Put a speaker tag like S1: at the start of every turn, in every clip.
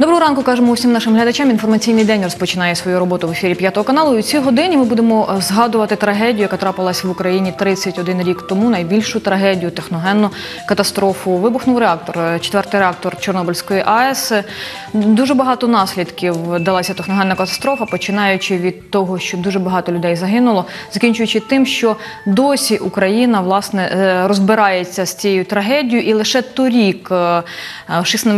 S1: Доброго ранку, кажемо усім нашим глядачам. Інформаційний день розпочинає свою роботу в ефірі п'ятого каналу. У цій годині ми будемо е, згадувати трагедію, яка трапилась в Україні 31 рік тому. Найбільшу трагедію, техногенну катастрофу. Вибухнув реактор, е, четвертий реактор Чорнобильської АЕС. Дуже багато наслідків далася техногенна катастрофа, починаючи від того, що дуже багато людей загинуло, закінчуючи тим, що досі Україна власне е, розбирається з цією трагедією, і лише торік,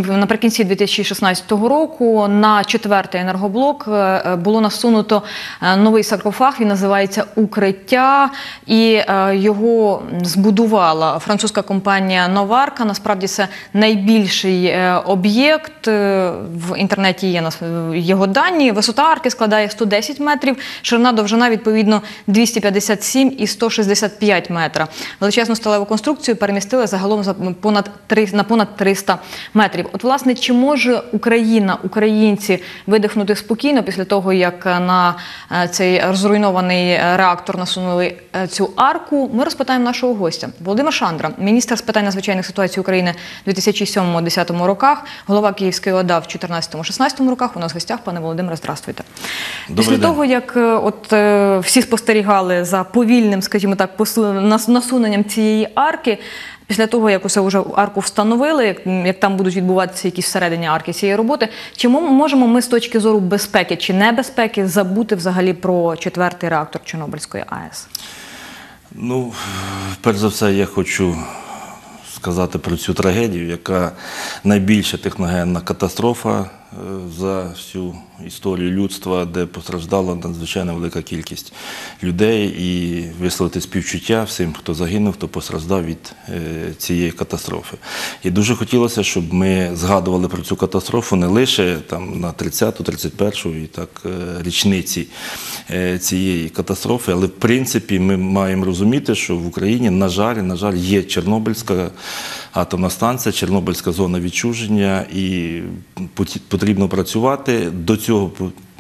S1: наприкінці 2016 року, на четвертий енергоблок е, було насунуто е, новий саркофаг. Він називається Укриття, і е, його збудувала французька компанія Новарка. Насправді це найбільший е, об'єкт. Е, В інтернеті є його дані. Висота арки складає 110 метрів, ширина довжина відповідно 257 і 165 метра. Величезну сталеву конструкцію перемістили загалом за понад на понад 300 метрів. От власне, чи може Україна, українці видихнути спокійно після того, як на е, цей розруйнований е, реактор насунули е, цю арку? Ми розпитаємо нашого гостя Володимир Шандра, міністр з питань надзвичайних ситуацій України в 2007-2010 роках, голова Київської ОДА в 2014-2016 роках. У нас в гостях, пане Володимире, здравствуйте.
S2: Добрий
S1: Після
S2: день.
S1: того, як е, от е, всі спостерігали за повільним, скажімо так, насуненням цієї арки. Після того, як усе вже арку встановили, як, як там будуть відбуватися якісь всередині арки цієї роботи, чи мо- можемо ми з точки зору безпеки чи небезпеки забути взагалі про четвертий реактор Чорнобильської АЕС?
S2: Ну, перш за все, я хочу сказати про цю трагедію, яка найбільша техногенна катастрофа за всю історію людства, де постраждала надзвичайно велика кількість людей, і висловити співчуття всім, хто загинув, хто постраждав від е, цієї катастрофи. І дуже хотілося, щоб ми згадували про цю катастрофу не лише там на 30-ту, 31-ту і так е, річниці е, цієї катастрофи, але в принципі ми маємо розуміти, що в Україні, на жаль, на жаль, є Чорнобильська атомна станція, Чорнобильська зона відчуження, і поті- потрібно працювати. До цього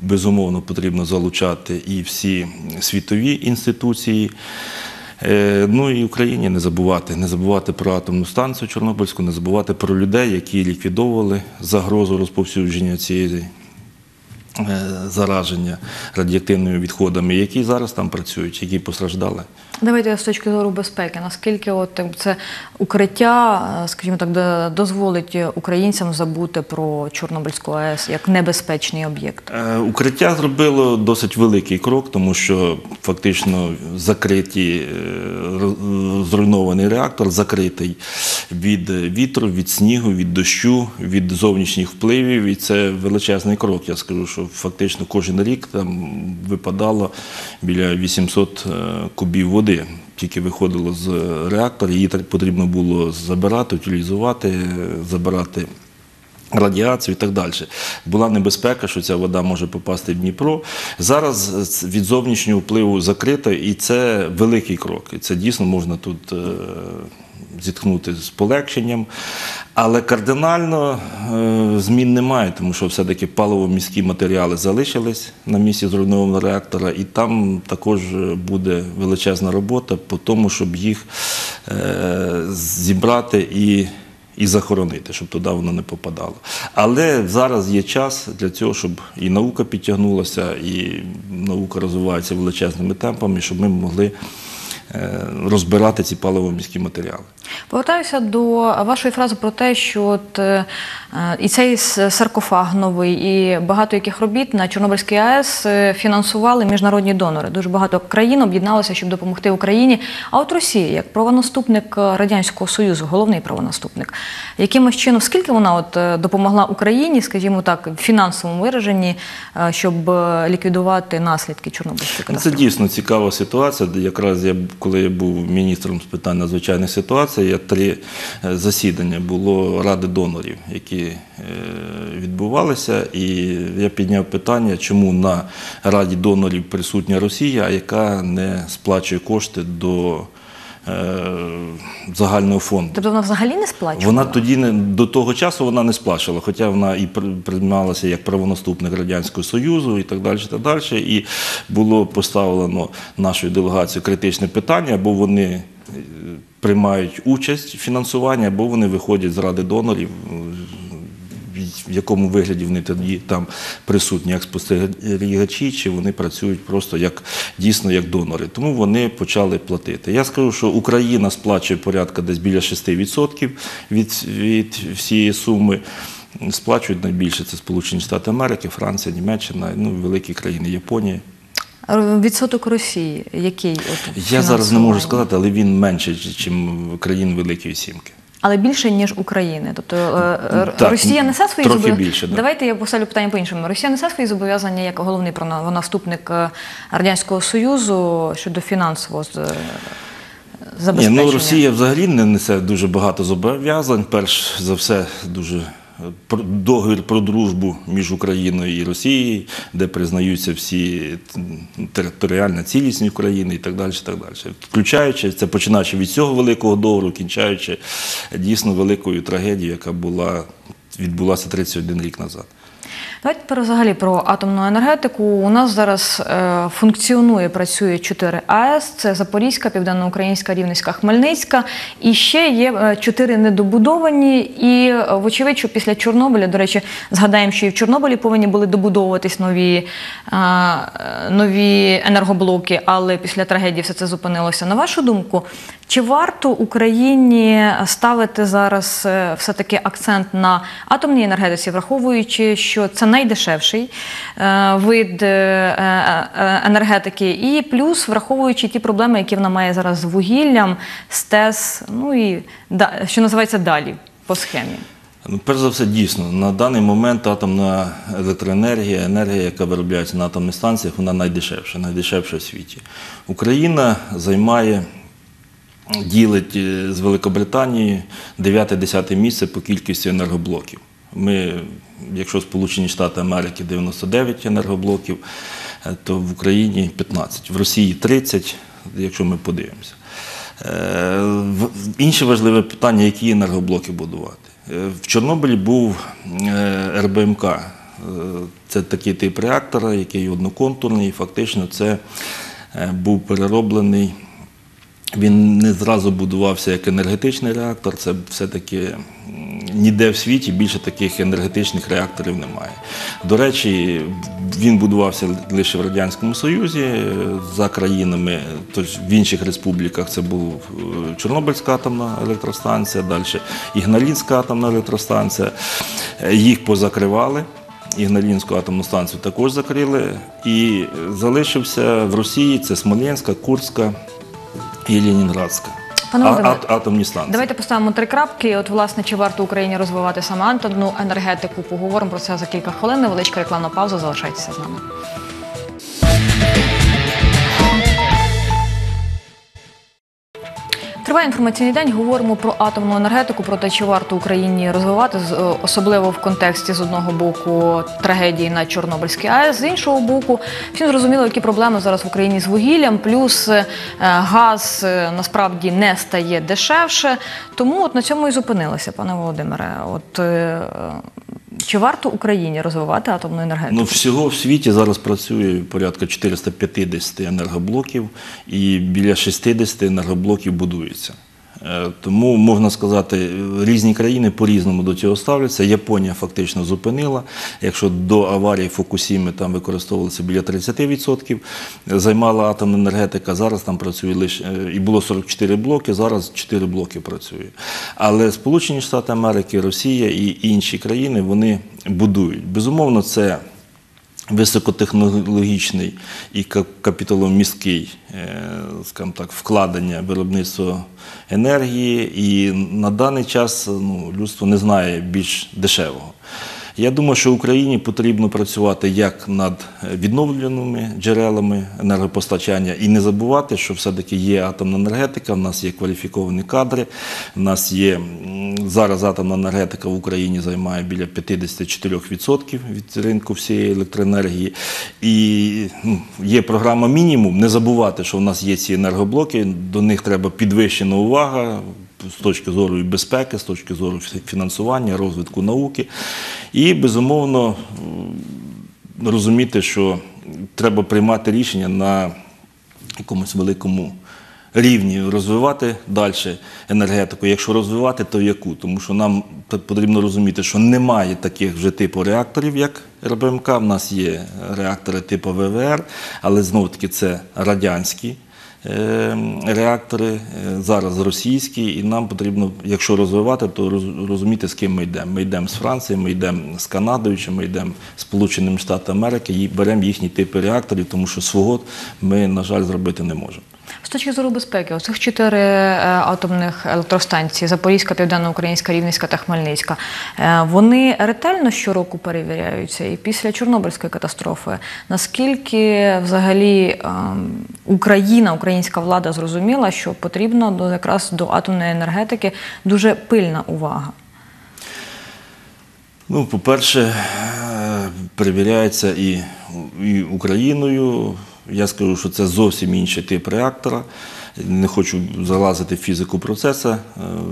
S2: безумовно потрібно залучати і всі світові інституції. Е, Ну і Україні не забувати, не забувати про атомну станцію Чорнобильську, не забувати про людей, які ліквідовували загрозу розповсюдження цієї зараження радіоактивними відходами, які зараз там працюють, які постраждали.
S1: Давайте з точки зору безпеки. Наскільки от е, це укриття, е, скажімо так, до- дозволить українцям забути про Чорнобильську АЕС як небезпечний об'єкт?
S2: Е, Укриття зробило досить великий крок, тому що фактично закриті, е, зруйнований реактор закритий від вітру, від снігу, від дощу, від зовнішніх впливів. І це величезний крок. Я скажу, що фактично кожен рік там випадало біля 800 е, кубів води. Тільки виходило з реактора, її потрібно було забирати, утилізувати, е, забирати радіацію і так далі. Була небезпека, що ця вода може попасти в Дніпро. Зараз е, від зовнішнього впливу закрито, і це великий крок. І це дійсно можна тут зітхнути з полегшенням. Але кардинально е, змін немає, тому що все-таки паливо-міські матеріали залишились на місці зруйнованого реактора, і там також буде величезна робота по тому, щоб їх е, зібрати і і захоронити, щоб туди воно не попадало. Але зараз є час для цього, щоб і наука підтягнулася, і наука розвивається величезними темпами, щоб ми могли розбирати ці паливо-міські матеріали.
S1: Повертаюся до вашої фрази про те, що от, е, е, і цей саркофаг новий, і багато яких робіт на Чорнобильській АЕС е, фінансували міжнародні донори. Дуже багато країн об'єдналося, щоб допомогти Україні. А от Росія, як правонаступник е, Радянського Союзу, головний правонаступник, якимось чином, скільки вона от е, допомогла Україні, скажімо так, в фінансовому вираженні, е, щоб е, ліквідувати наслідки Чорнобильської
S2: Ну, Це дійсно цікава ситуація. Якраз я, коли я був міністром з питань надзвичайних ситуацій, я три е, засідання було ради донорів, які е, відбувалися. І я підняв питання, чому на раді донорів присутня Росія, яка не сплачує кошти до загального фонду.
S1: Тобто вона взагалі не сплачувала?
S2: Вона тоді не до того часу вона не сплачувала, хоча вона і при- приймалася як правонаступник радянського союзу і так далі. Так далі. І було поставлено нашою делегацією критичне питання, або вони е, приймають участь в фінансуванні, або вони виходять з ради донорів. В якому вигляді вони тоді там присутні, як спостерігачі, чи вони працюють просто як дійсно як донори. Тому вони почали платити. Я скажу, що Україна сплачує порядка десь біля 6% від, від всієї суми. Сплачують найбільше це Сполучені Штати Америки, Франція, Німеччина, ну великі країни, Японія.
S1: Відсоток Росії, який от
S2: Я зараз не можу сказати, але він менше, ніж країн Великої Сімки.
S1: Але більше ніж України. Тобто е, е,
S2: Так,
S1: Росія несе свої зобов'язання. Давайте я поставлю питання по-іншому. Росія несе свої зобов'язання як головний вона вступник е, радянського союзу щодо фінансового з- е,
S2: Ні, ну Росія взагалі не несе дуже багато зобов'язань. Перш за все, дуже договір про дружбу між Україною і Росією, де признаються всі територіальна цілісність України і так далі. Так далі. Включаючи це починаючи від цього великого договору, кінчаючи дійсно великою трагедією, яка була відбулася 31 рік назад.
S1: Давайте тепер взагалі про атомну енергетику. У нас зараз е, функціонує, працює 4 АЕС: це Запорізька, Південноукраїнська, Рівненська, Хмельницька. І ще є е, 4 недобудовані. І е, вочевидь, що після Чорнобиля, до речі, згадаємо, що і в Чорнобилі повинні були добудовуватись нові, е, е, енергоблоки, але після трагедії все це зупинилося. На вашу думку, чи варто Україні ставити зараз е, все-таки акцент на атомній енергетиці, враховуючи, що це найдешевший е, вид е, е, енергетики, і плюс враховуючи ті проблеми, які вона має зараз з вугіллям, з ТЕС, ну і що називається далі по схемі.
S2: Ну, перш за все, дійсно, на даний момент атомна електроенергія, енергія, яка виробляється на атомних станціях, вона найдешевша, найдешевша в світі. Україна займає, ділить з Великобританією 9-10 місце по кількості енергоблоків. Ми, якщо Сполучені Штати Америки 99 енергоблоків, е, то в Україні 15, в Росії 30, якщо ми подивимося. Е, Інше важливе питання, які енергоблоки будувати. Е, В Чорнобилі був РБМК. Це такий тип реактора, який одноконтурний, і фактично це був перероблений. Він не зразу будувався як енергетичний реактор, це все-таки ніде в світі більше таких енергетичних реакторів немає. До речі, він будувався лише в Радянському Союзі е, за країнами, тож в інших республіках це був е, Чорнобильська атомна електростанція, далі Ігналінська атомна електростанція. Е, Їх позакривали. Ігналінську атомну станцію також закрили. І залишився в Росії це Смоленська, Курська і Ленінградська.
S1: Пане
S2: А-
S1: Володимире,
S2: атомні станції.
S1: Давайте поставимо три крапки. От, власне, чи варто Україні розвивати саме атомну енергетику? Поговоримо про це за кілька хвилин. Невеличка рекламна пауза. Залишайтеся з нами. Триває інформаційний день. Говоримо про атомну енергетику, про те, чи варто Україні розвивати, е, особливо в контексті з одного боку трагедії на Чорнобильській АЕС, з іншого боку, всім зрозуміло, які проблеми зараз в Україні з вугіллям. Плюс е, газ е, насправді не стає дешевше. Тому от на цьому і зупинилися, пане Володимире. От чи варто Україні розвивати атомну енергетику?
S2: Ну, всього в світі зараз працює порядка 450 енергоблоків і біля 60 енергоблоків будується. Е, Тому можна сказати, різні країни по-різному до цього ставляться. Японія фактично зупинила. Якщо до аварії Фукусіми там використовувалося біля 30%, займала атомна енергетика, зараз там працює лише е, і було 44 блоки, зараз 4 блоки працює. Але Сполучені Штати Америки, Росія і інші країни вони будують. Безумовно, це високотехнологічний і ка- капіталомісткий е, скажімо так, вкладення виробництва енергії, і на даний час ну, людство не знає більш дешевого. Я думаю, що Україні потрібно працювати як над відновлюваними джерелами енергопостачання і не забувати, що все-таки є атомна енергетика, в нас є кваліфіковані кадри, в нас є зараз атомна енергетика в Україні займає біля 54% від ринку всієї електроенергії. І ну, є програма мінімум. Не забувати, що в нас є ці енергоблоки, до них треба підвищена увага з точки зору і безпеки, з точки зору фінансування, розвитку науки. І, безумовно, розуміти, що треба приймати рішення на якомусь великому рівні розвивати далі енергетику. Якщо розвивати, то яку? Тому що нам потрібно розуміти, що немає таких вже типу реакторів, як РБМК. В нас є реактори типу ВВР, але знову таки це радянські. Е, Реактори е, зараз російські, і нам потрібно, якщо розвивати, то роз- розуміти, з ким ми йдемо. Ми йдемо з Франції, ми йдемо з Канадою, чи ми йдемо з Сполученими Штатами Америки і беремо їхні типи реакторів, тому що свого ми, на жаль, зробити не можемо.
S1: З точки зору безпеки, оцих чотири е, атомних електростанції Запорізька, Південноукраїнська, Рівненська та Хмельницька. е, Вони ретельно щороку перевіряються. І після Чорнобильської катастрофи наскільки взагалі ем, Україна, українська влада зрозуміла, що потрібно до якраз до атомної енергетики дуже пильна увага.
S2: Ну, по-перше, е, перевіряється і, і Україною. Я скажу, що це зовсім інший тип реактора. Не хочу залазити в фізику процесу, е,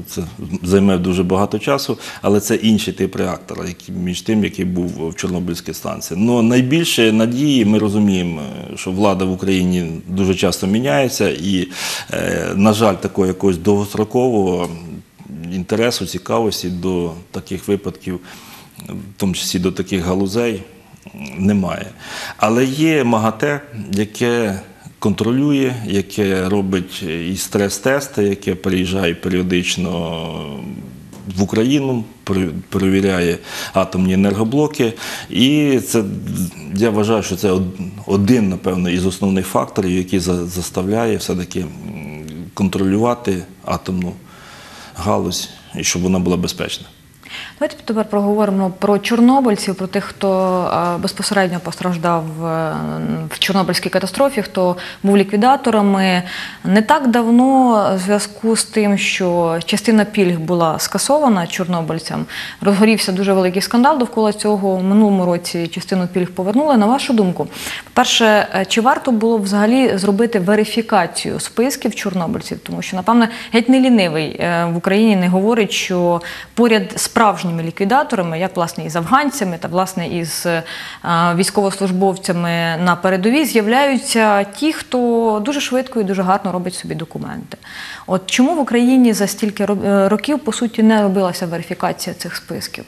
S2: це займе дуже багато часу, але це інший тип реактора, між тим, який був в Чорнобильській станції. Ну, найбільше надії ми розуміємо, що влада в Україні дуже часто міняється, і, е, на жаль, такого якогось довгострокового інтересу, цікавості до таких випадків, в тому числі до таких галузей, немає. Але є МАГАТЕ, яке контролює, яке робить і стрес-тести, яке приїжджає періодично в Україну, перевіряє атомні енергоблоки. І це я вважаю, що це один, напевно, із основних факторів, який заставляє все-таки контролювати атомну галузь і щоб вона була безпечна.
S1: Давайте тепер проговоримо про чорнобильців, про тих, хто е, безпосередньо постраждав е, в Чорнобильській катастрофі, хто був ліквідаторами. Не так давно, в зв'язку з тим, що частина пільг була скасована чорнобильцям, розгорівся дуже великий скандал довкола цього. В минулому році частину пільг повернули. На вашу думку, по-перше, е, чи варто було взагалі зробити верифікацію списків чорнобильців? Тому що, напевне, геть не лінивий е, в Україні не говорить, що поряд з справжніми ліквідаторами, як власне із афганцями та власне із е, військовослужбовцями на передовій, з'являються ті, хто дуже швидко і дуже гарно робить собі документи. От чому в Україні за стільки е, років по суті не робилася верифікація цих списків?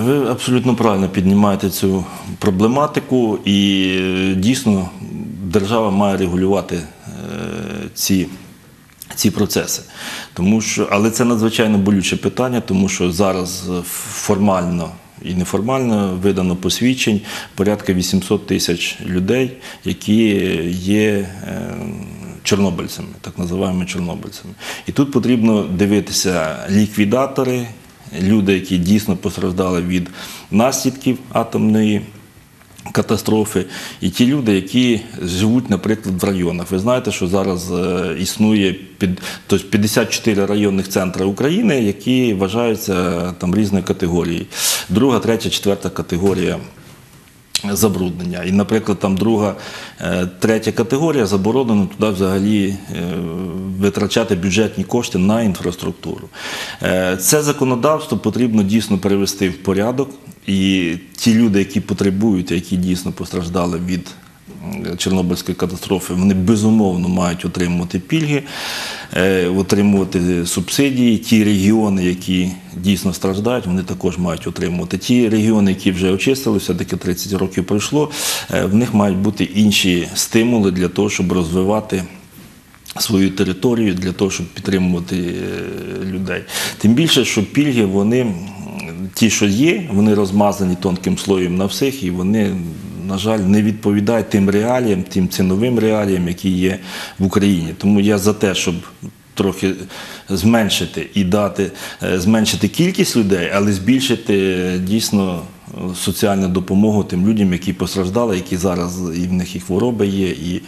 S2: Ви абсолютно правильно піднімаєте цю проблематику, і е, дійсно держава має регулювати ці, ці процеси. Тому що, але це надзвичайно болюче питання, тому що зараз е, формально і неформально видано посвідчень порядка 800 тисяч людей, які є. е, Чорнобильцями, так називаємо чорнобильцями. І тут потрібно дивитися ліквідатори, люди, які дійсно постраждали від наслідків атомної катастрофи, і ті люди, які живуть, наприклад, в районах. Ви знаєте, що зараз е, існує під, тобто 54 районних центри України, які вважаються е, там різної категорії. Друга, третя, четверта категорія забруднення. І, наприклад, там друга, е, третя категорія заборонено туди взагалі е, витрачати бюджетні кошти на інфраструктуру. Е, Це законодавство потрібно дійсно перевести в порядок. І ті люди, які потребують, які дійсно постраждали від Чорнобильської катастрофи, вони безумовно мають отримувати пільги, е, отримувати субсидії. Ті регіони, які дійсно страждають, вони також мають отримувати. Ті регіони, які вже очистилися, таки 30 років пройшло, е, в них мають бути інші стимули для того, щоб розвивати. Свою територію для того, щоб підтримувати е, людей. Тим більше, що пільги, вони ті, що є, вони розмазані тонким слоєм на всіх, і вони, на жаль, не відповідають тим реаліям, тим ціновим реаліям, які є в Україні. Тому я за те, щоб трохи зменшити і дати, е, зменшити кількість людей, але збільшити е, дійсно соціальну допомогу тим людям, які постраждали, які зараз і в них і хвороби є, і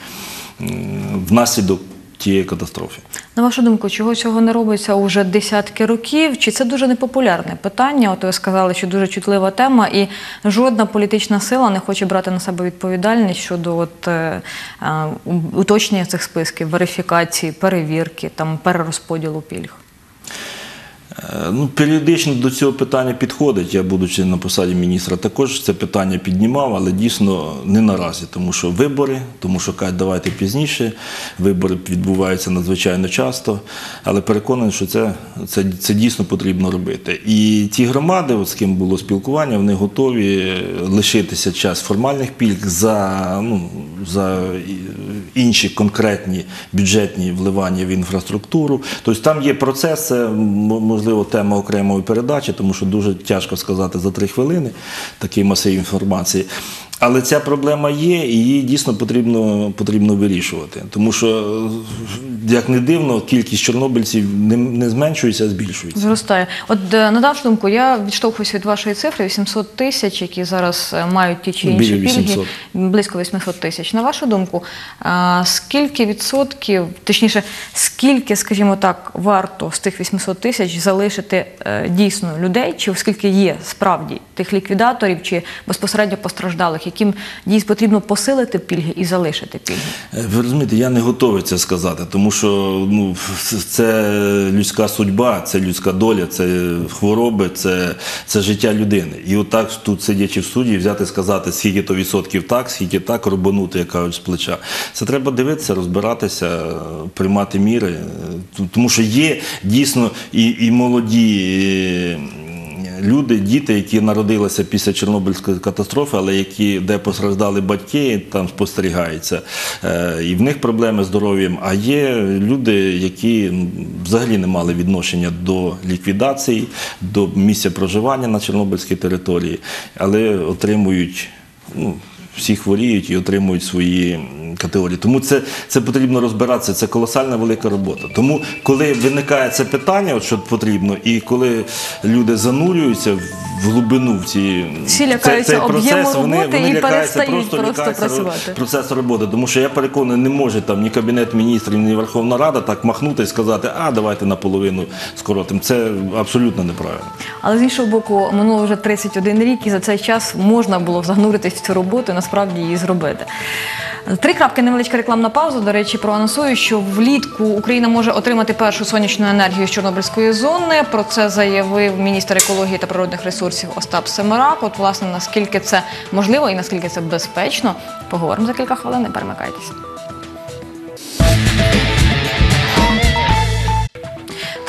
S2: внаслідок тієї катастрофи.
S1: На вашу думку, чого цього не робиться уже десятки років? Чи це дуже непопулярне питання? От ви сказали, що дуже чутлива тема, і жодна політична сила не хоче брати на себе відповідальність щодо от, е, е, уточнення цих списків, верифікації, перевірки, там перерозподілу пільг.
S2: Е, Ну, періодично до цього питання підходить. Я, будучи на посаді міністра, також це питання піднімав, але дійсно не наразі, тому що вибори, тому що кажуть, давайте пізніше. Вибори відбуваються надзвичайно часто, але переконаний, що це, це, це дійсно потрібно робити. І ті громади, от з ким було спілкування, вони готові лишитися час формальних пільг за, ну, за інші конкретні бюджетні вливання в інфраструктуру. Тобто там є процес, це м, можливо тема окремої передачі, тому що дуже тяжко сказати за три хвилини такий масив інформації. Але ця проблема є, і її дійсно потрібно, потрібно вирішувати. Тому що, як не дивно, кількість чорнобильців не, не зменшується, а збільшується.
S1: Зростає. От е, на вашу думку, я відштовхуюся від вашої цифри 800 тисяч, які зараз е, мають ті чи інші
S2: Біля
S1: пільги, близько 800 тисяч. На вашу думку, скільки відсотків, точніше, скільки, скажімо так, варто з тих 800 тисяч залишити е, дійсно людей, чи оскільки є справді тих ліквідаторів чи безпосередньо постраждалих, яким дійсно потрібно посилити пільги і залишити пільги?
S2: Е, Ви розумієте, я не готовий це сказати, тому що ну, це людська судьба, це людська доля, це хвороби, це, це життя людини. І отак тут сидячи в суді, взяти сказати, скільки то відсотків так, скільки так, рубанути, як кажуть, з плеча. Це треба дивитися, розбиратися, приймати міри. Е, Тому що є дійсно і, і молоді. е, люди, діти, які народилися після Чорнобильської катастрофи, але які де постраждали батьки, там спостерігається, е, і в них проблеми з здоров'ям. А є люди, які взагалі не мали відношення до ліквідації, до місця проживання на Чорнобильській території, але отримують. Ну, всі хворіють і отримують свої категорії. Тому це, це потрібно розбиратися, це колосальна велика робота. Тому, коли виникає це питання, от що потрібно, і коли люди занурюються в глибину в ці
S1: Всі лякаються об'єму роботи і
S2: лякаються
S1: перестають просто
S2: лякаються
S1: працювати.
S2: процесу роботи. Тому що я переконаний, не може там ні Кабінет міністрів, ні Верховна Рада так махнути і сказати, а давайте наполовину скоротимо. Це абсолютно неправильно.
S1: Але з іншого боку, минуло вже 31 рік, і за цей час можна було загнуритись в цю роботу і насправді її зробити. Три крапки невеличка рекламна пауза. До речі, проанонсую, що влітку Україна може отримати першу сонячну енергію з Чорнобильської зони. Про це заявив міністр екології та природних ресурсів Остап Семерак. От, власне, наскільки це можливо і наскільки це безпечно, поговоримо за кілька хвилин. Не перемикайтеся.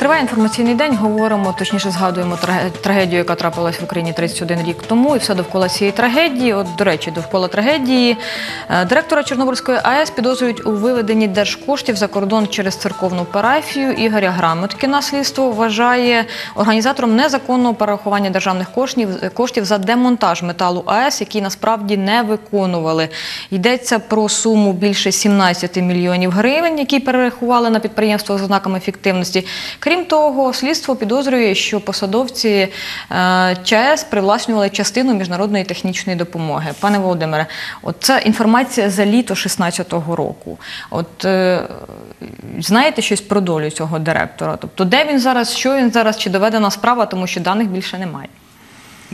S1: Триває інформаційний день. Говоримо, точніше згадуємо трагедію, яка трапилась в Україні 31 рік тому, і все довкола цієї трагедії. От, до речі, довкола трагедії е, директора Чорнобильської АЕС підозрюють у виведенні держкоштів за кордон через церковну парафію. Ігоря Грамоткіна слідство вважає організатором незаконного перерахування державних коштів, коштів за демонтаж металу АЕС, які насправді не виконували. Йдеться про суму більше 17 мільйонів гривень, які перерахували на підприємство з ознаками ефективності. Крім того, слідство підозрює, що посадовці е, ЧАЕС привласнювали частину міжнародної технічної допомоги. Пане Володимире, от це інформація за літо 16-го року. От е, знаєте щось про долю цього директора? Тобто, де він зараз, що він зараз, чи доведена справа, тому що даних більше немає.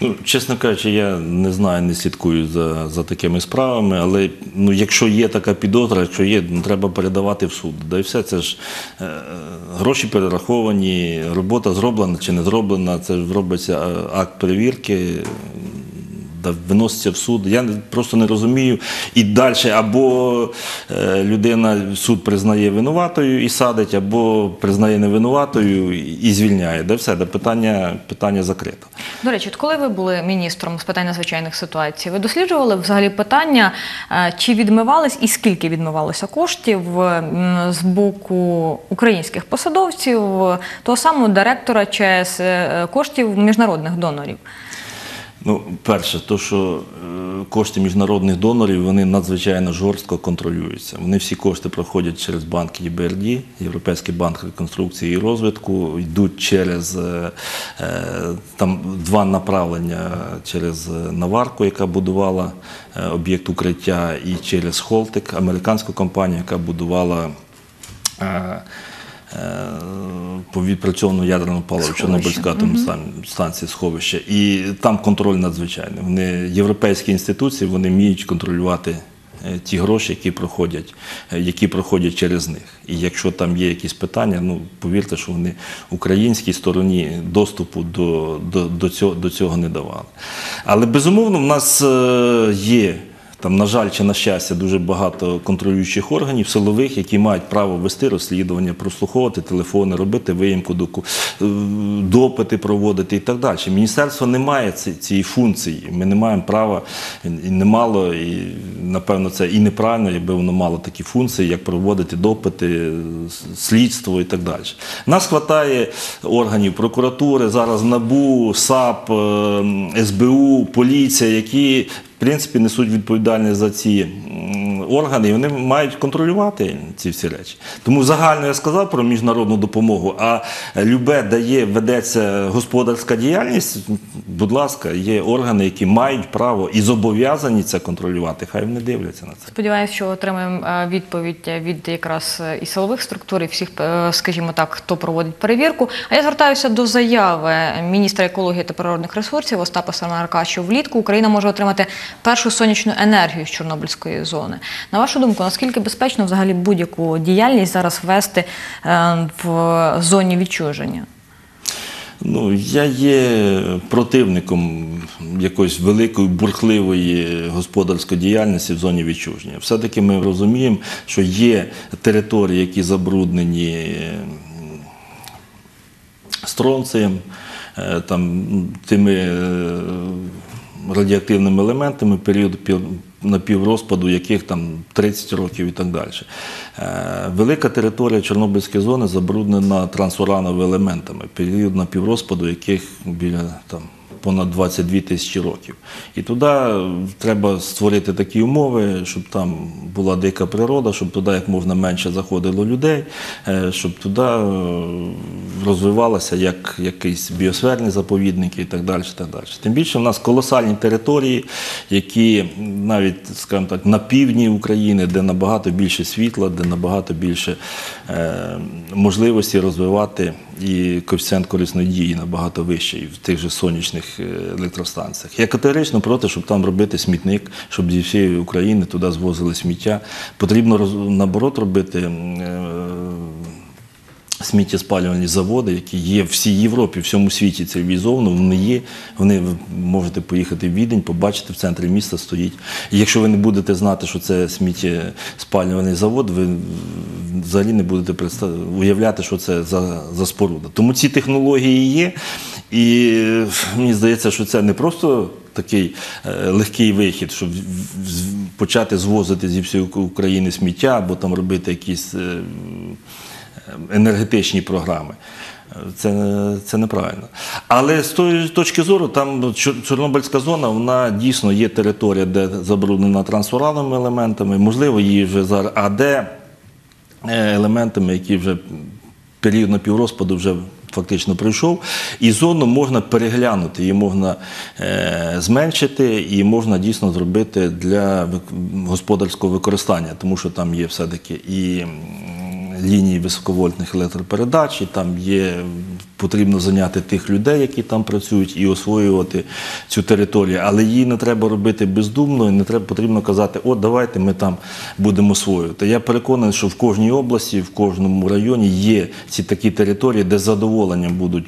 S2: Ну, чесно кажучи, я не знаю, не слідкую за, за такими справами, але ну, якщо є така підозра, якщо є, ну, треба передавати в суд. Да і все це ж е, гроші перераховані, робота зроблена чи не зроблена, це ж робиться е, акт перевірки. Виноситься в суд. Я просто не розумію. І далі або е, людина суд признає винуватою і садить, або признає невинуватою і, звільняє. Да все, да, питання, питання закрито.
S1: До речі, от коли ви були міністром з питань надзвичайних ситуацій, ви досліджували взагалі питання, е, чи відмивались і скільки відмивалося коштів з боку українських посадовців, того самого директора ЧС, е, коштів міжнародних донорів?
S2: Ну, перше, то що е, кошти міжнародних донорів вони надзвичайно жорстко контролюються. Вони всі кошти проходять через банк ЄБРД, Європейський банк реконструкції і розвитку, йдуть через е, е, там два направлення через Наварку, яка будувала об'єкт укриття, і через Холтик, американську компанію, яка будувала. Е, По відпрацьованому ядерному паливу. Чорнобильська атомна стан- станція сховище. І там контроль надзвичайний. Вони європейські інституції вони вміють контролювати е, ті гроші, які проходять, е, які проходять через них. І якщо там є якісь питання, ну повірте, що вони українській стороні доступу до, до, до, цього, до цього не давали. Але безумовно, в нас є. Там, на жаль, чи на щастя, дуже багато контролюючих органів, силових, які мають право вести розслідування, прослуховувати телефони, робити виїмку, е, допити проводити і так далі. Міністерство не має цієї функції. Ми не маємо права і не мало, і напевно це і неправильно, якби воно мало такі функції, як проводити допити, слідство і так далі. Нас вистачає органів прокуратури, зараз НАБУ, САП, е, СБУ, поліція, які принципі несуть відповідальність за ці органи, і вони мають контролювати ці всі речі. Тому загально я сказав про міжнародну допомогу, а любе дає, ведеться господарська діяльність, будь ласка, є органи, які мають право і зобов'язані це контролювати. Хай вони дивляться на це.
S1: Сподіваюся, що отримаємо е, відповідь від якраз і силових структур, і всіх, е, скажімо так, хто проводить перевірку. А я звертаюся до заяви міністра екології та природних ресурсів Остапа Самарка, що влітку Україна може отримати першу сонячну енергію з Чорнобильської зони. На вашу думку, наскільки безпечно взагалі будь-яку діяльність зараз вести е, в зоні відчуження?
S2: Ну, я є противником якоїсь великої бурхливої господарської діяльності в зоні відчуження. Все-таки ми розуміємо, що є території, які забруднені м, стронцієм, е, там, тими е, радіоактивними елементами, період напіврозпаду яких там 30 років і так далі. Е, Велика територія Чорнобильської зони забруднена трансурановими елементами, період напіврозпаду яких біля там, понад 22 тисячі років. І туди е, треба створити такі умови, щоб там була дика природа, щоб туди як можна менше заходило людей, е, щоб туди е, розвивалося як якийсь біосферні заповідники і так далі. Так далі. Тим більше в нас колосальні території, які навіть, скажімо так, на півдні України, де набагато більше світла, де набагато більше можливості розвивати і коефіцієнт корисної дії набагато вищий в тих же сонячних е, електростанціях. Я категорично проти, щоб там робити смітник, щоб зі всієї України туди звозили сміття. Потрібно наоборот робити. Е, Сміттєспалювальні заводи, які є в всій Європі, в всьому світі цивілізовано, вони є. Вони ви можете поїхати в Відень, побачити в центрі міста стоїть. І якщо ви не будете знати, що це сміттєспалювальний завод, ви взагалі не будете представ- уявляти, що це за, за споруда. Тому ці технології є, і е, мені здається, що це не просто такий е, легкий вихід, щоб почати звозити зі всієї України сміття або там робити якісь. Е, енергетичні програми. Це, це неправильно. Але з тої точки зору, там Чорнобильська зона, вона дійсно є територія, де забруднена трансурановими елементами, можливо, її вже зараз, а де е, елементами, які вже період напіврозпаду вже фактично пройшов, і зону можна переглянути, її можна е, зменшити і можна дійсно зробити для господарського використання, тому що там є все-таки і лінії високовольтних електропередач, і там є потрібно зайняти тих людей, які там працюють, і освоювати цю територію. Але її не треба робити бездумно, і не треба потрібно казати, от давайте ми там будемо освоювати. Я переконаний, що в кожній області, в кожному районі є ці такі території, де з задоволенням будуть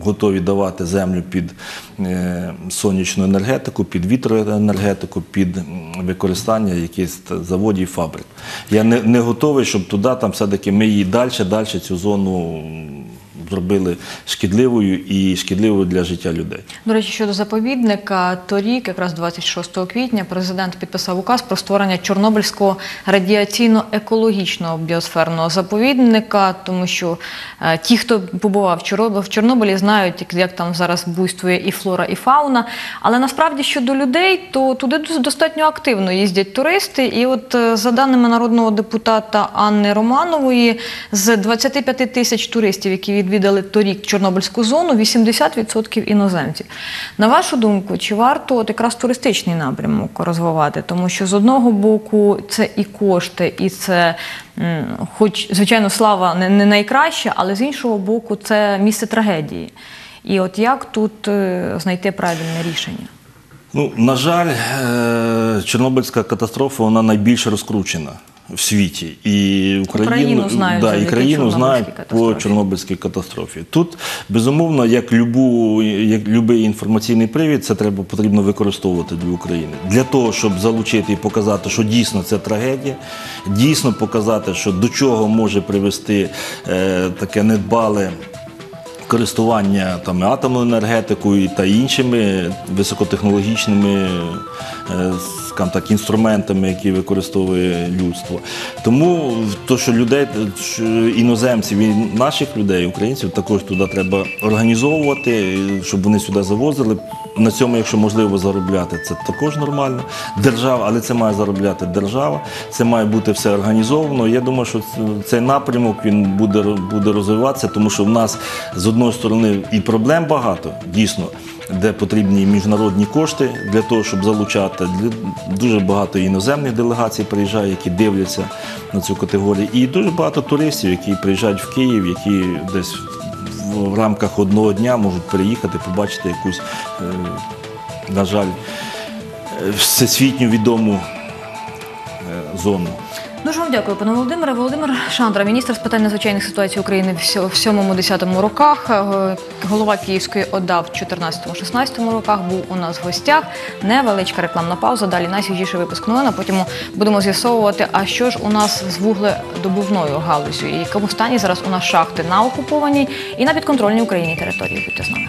S2: готові давати землю під е, сонячну енергетику, під вітроенергетику, під використання якихось заводів заводів, фабрик. Я не, не готовий, щоб туди там все-таки ми її далі, далі цю зону зробили шкідливою і шкідливою для життя людей.
S1: До речі, щодо заповідника, торік, якраз 26 квітня, президент підписав указ про створення Чорнобильського радіаційно-екологічного біосферного заповідника, тому що е, ті, хто побував в Чорнобилі, знають, як, там зараз буйствує і флора, і фауна. Але насправді щодо людей, то туди достатньо активно їздять туристи. І от е, за даними народного депутата Анни Романової, з 25 тисяч туристів, які відвідали торік Чорнобильську зону, 80% іноземців. На вашу думку, чи варто от якраз туристичний напрямок розвивати? Тому що з одного боку це і кошти, і це, хоч звичайно, слава не, найкраща, але з іншого боку, це місце трагедії. І от як тут е, знайти правильне рішення?
S2: Ну, на жаль, е, Чорнобильська катастрофа вона найбільш розкручена в світі. І Україну,
S1: Україну знають
S2: да, і країну знають по. Чорнобильській катастрофі. Тут, безумовно, як любу, як будь-який інформаційний привід, це треба потрібно використовувати для України. Для того, щоб залучити і показати, що дійсно це трагедія, дійсно показати, що до чого може привести е, таке недбале користування там, атомною енергетикою та іншими високотехнологічними е, скажімо так, інструментами, які використовує людство. Тому то, що людей, іноземців і наших людей, українців, також туди треба організовувати, щоб вони сюди завозили. На цьому, якщо можливо, заробляти, це також нормально. Держава, але це має заробляти держава, це має бути все організовано. Я думаю, що цей напрямок він буде, буде розвиватися, тому що в нас з одної сторони і проблем багато, дійсно, де потрібні міжнародні кошти для того, щоб залучати. Дуже багато іноземних делегацій приїжджає, які дивляться на цю категорію. І дуже багато туристів, які приїжджають в Київ, які десь в, рамках одного дня можуть переїхати, побачити якусь, е, на жаль, е, всесвітньо відому е, зону.
S1: Дуже вам дякую, пане Володимире. Володимир Шандра, міністр з питань надзвичайних ситуацій України в сьо- в 7-10 роках, е, голова Київської ОДА в 14-16 роках був у нас в гостях. Невеличка рекламна пауза. Далі найсвіжіший випуск новин. а Потім будемо з'ясовувати, а що ж у нас з вугледобувною галузю і якому стані зараз у нас шахти на окупованій і на підконтрольній Україні території. Будьте з нами.